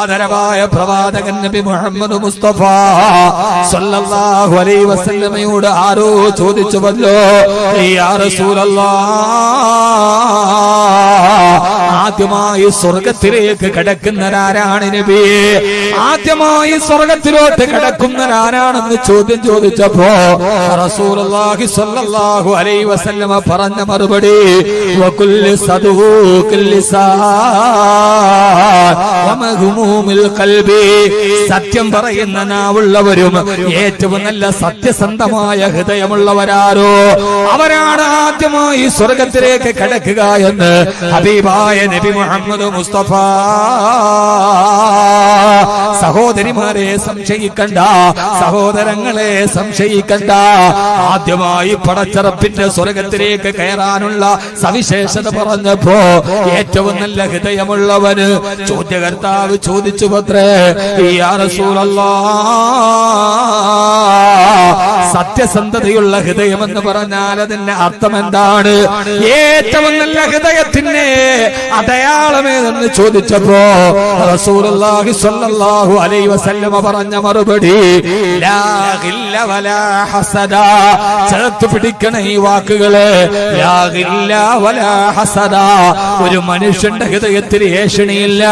ആദരവായ പ്രവാചകൻ നബി മുഹമ്മദ് മുസ്തഫ സല്ലല്ലാഹു അലൈഹി വസല്ലമയോട് ആരോ ചോദിച്ചുവല്ലോ യാ റസൂലല്ലാഹ് ആദ്യമായി സ്വർഗത്തിലേക്ക് കടക്കുന്നവരാരാണ് നബിയെ ആദ്യമായി സ്വർഗത്തിലോട്ട് കടക്കുന്നവരാരാണെന്ന് ചോദ്യം ചോദിച്ചപ്പോ റസൂലുള്ളാഹി സ്വല്ലല്ലാഹു അലൈഹി വസല്ലമ പറഞ്ഞ മറുപടി വകുല്ലി സദൂഖിൽ ലിസാൻ വമഹ്മൂമിൽ ഖൽബി. സത്യം പറയുന്ന നാവുള്ളവരും ഏറ്റവും നല്ല സത്യസന്ധമായ ഹൃദയമുള്ളവരാരോ? അവരാണ് ആദ്യമായി സ്വർഗത്തിലേക്ക് കടക്കുക എന്ന് ഹബീബായ നബി മുഹമ്മദ് മുസ്തഫ. സഹോദരിമാരെ സംശയിക്കണ്ട. സഹോദരങ്ങളെ സംശയിക്കണ്ട. ആദ്യമായി പടച്ചറപ്പിന്റെ സ്വർഗത്തിലേക്ക് കയറാനുള്ള സവിശേഷത പറഞ്ഞപ്പോ ഏറ്റവും നല്ല ഹൃദയമുള്ളവന് ചോദ്യകർത്താവ് ചോദിച്ചു പത്രേ യാ റസൂലല്ലാ സത്യസന്ധതയുള്ള ഹൃദയം എന്ന് പറഞ്ഞാൽ അതിന്റെ അർത്ഥം എന്താണ്? ഏറ്റവും നല്ല ഹൃദയത്തിന് അടയാളമേതെന്ന് ചോദിച്ചപ്പോ റസൂലുള്ളാഹി സ്വല്ലല്ലാഹു അലൈഹി വസല്ലമ പറഞ്ഞ മറുപടി ലാ വലാ ഹസദ. ചേർത്ത് പിടിക്കണ ഈ വാക്കുകളെ ലാ വലാ ഹസദ. ഒരു മനുഷ്യന്റെ ഹൃദയത്തിൽ ഏഷണിയില്ല.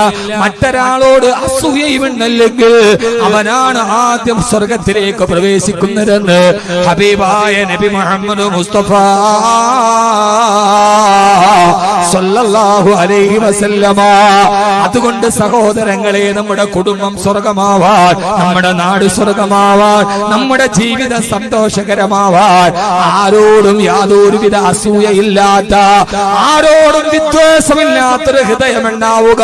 മറ്റൊരാളോട് അസൂയയുമുണ്ടല്ലെങ്കിൽ അവനാണ് ആദ്യം സ്വർഗത്തിലേക്ക് പ്രവേശിക്കുന്നതെന്ന് ഹബീബായ നബി മുഹമ്മദ് മുസ്തഫ. സല്ലല്ലാഹു അലൈഹി വസല്ലമ. അതുകൊണ്ട് സഹോദരങ്ങളെ നമ്മുടെ കുടുംബം സ്വർഗമാവാൻ നമ്മുടെ നാട് സ്വർഗമാവാൻ നമ്മുടെ ജീവിതം സന്തോഷകരമാവാൻ ആരോടും യാതൊരുവിധ അസൂയയില്ലാത്ത ആരോടും വിദ്വേഷമില്ലാത്തൊരു ഹൃദയം ഉണ്ടാവുക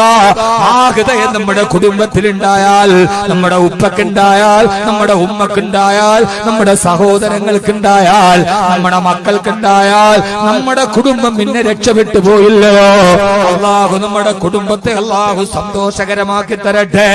ആ ഹൃദയം നമ്മുടെ കുടുംബത്തിൽ ഉണ്ടായാൽ നമ്മുടെ ഉപ്പക്കുണ്ടായാൽ നമ്മുടെ ഉമ്മക്കുണ്ടായാൽ നമ്മുടെ സഹോദരങ്ങൾക്കുണ്ടായാൽ നമ്മുടെ മക്കൾക്കുണ്ടായാൽ നമ്മുടെ കുടുംബം പിന്നെ രക്ഷപ്പെട്ടു പോയില്ലയോ അള്ളാഹു നമ്മുടെ കുടുംബത്തെ അള്ളാഹു സന്തോഷകരമാക്കി തരട്ടെ.